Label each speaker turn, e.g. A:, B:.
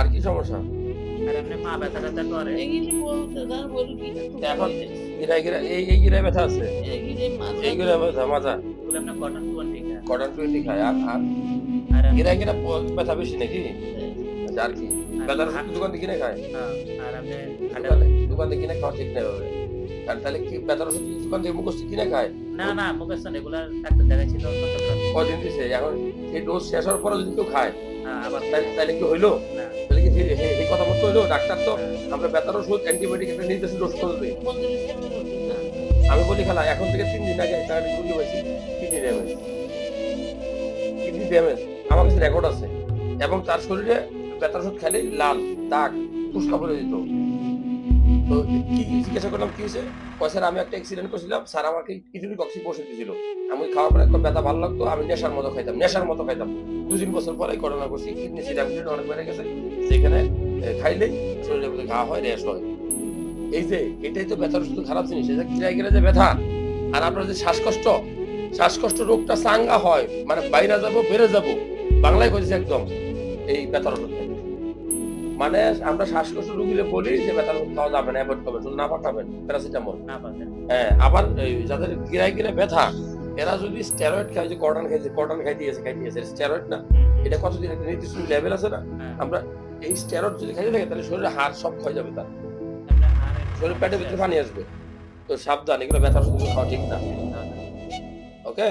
A: আর কি সমস্যা?
B: আর এমনি পা ব্যথা ট্যাথা করে
C: এগুলি বলতে না বলি কি
A: এখন গিরায় গিরায় এই এই গিরায় ব্যথা আছে? এই গিরায় ব্যথা মাজা
B: কটন টোয়েন্টি খায়
A: কটন টোয়েন্টি খায় আর আর?
B: আর
A: গিরায় গিরা ব্যথা বেশি নাকি? আচ্ছা, আর কি? ব্যথার দোকান থেকে কিনে খায়?
B: হ্যাঁ,
A: দোকানে থেকে কিনে খাওয়া ঠিক হবে আর তাহলে কি ব্যথার ওষুধ দোকান থেকে মুখস্থ কিনে খায়?
B: না না মুখস্থ রেগুলার ডাক্তার দেখাচ্ছিল
A: কদিন দিছে এখন এই ডোজ শেষ হওয়ার পরে যদি কেউ খায়
B: হ্যাঁ, আবার
A: তাহলে কি হইল? এই- কথা বলতে হইল ডাক্তার তো
B: হ্যাঁ,
A: আমরা ব্যথার ওষুধ অ্যান্টিবায়োটিক একটা নির্দেশ ডোজ করবে।
C: না
A: আমি বলি খেলা এখন থেকে তিন দিন আগে একটা গুলি হয়েছি কিডনি ড্যামেজ কিডনি ড্যামেজ আমার কাছে রেকর্ড আছে। এবং তার শরীরে ব্যথার ওষুধ খেলে লাল দাগ পুষ্কা পড়ে যেত। তো কি জিজ্ঞাসা করলাম কি হয়েছে? কয় স্যার আমি একটা অ্যাক্সিডেন্ট করছিলাম। স্যার আমাকে কিডনি কক্সি বসে দিয়েছিল। আমি খাওয়ার পরে একবার ব্যথা ভালো লাগতো আমি নেশার মতো খাইতাম নেশার মতো খাইতাম। দু তিন বছর পরে করোনা করছি কিডনি সিরাম অনেক বেড়ে গেছে। যেখানে এ, খাইলেই শরীরের মধ্যে ঘা হয় র্যাশ হয়। এই যে এটাই তো ব্যথার ওষুধ খারাপ জিনিস এই যে গিরায় যে ব্যথা। আর আপনার যে শ্বাসকষ্ট শ্বাসকষ্ট রোগটা চাঙ্গা হয় মানে বাইরে যাব বেড়ে যাব। বাংলায় কইছে একদম এই ব্যথার থেকে। মানে আমরা শ্বাসকষ্ট রুগীরে বলি যে ওষুধ খাওয়া যাবে না অ্যাভয়েড করবেন শুধু না খাবেন প্যারাসিটামল।
B: না
A: হ্যাঁ আবার যাদের গিরায় গিরে ব্যথা এরা যদি স্টেরয়েড খায় যে কটন খাইছে কটন খাই দিয়েছে খাই দিয়েছে স্টেরয়েড না। এটা কতদিন একটা নির্দিষ্ট লেভেল আছে না?
B: হ্যাঁ,
A: আমরা এই স্টেরয়েড যদি খাইতে থাকে তাহলে শরীরে হাড় সব ক্ষয় যাবে তার। শরীর পেটের ভিতরে পানি আসবে। তো সাবধান এগুলো ব্যথা শুধু খাওয়া ঠিক না। ওকে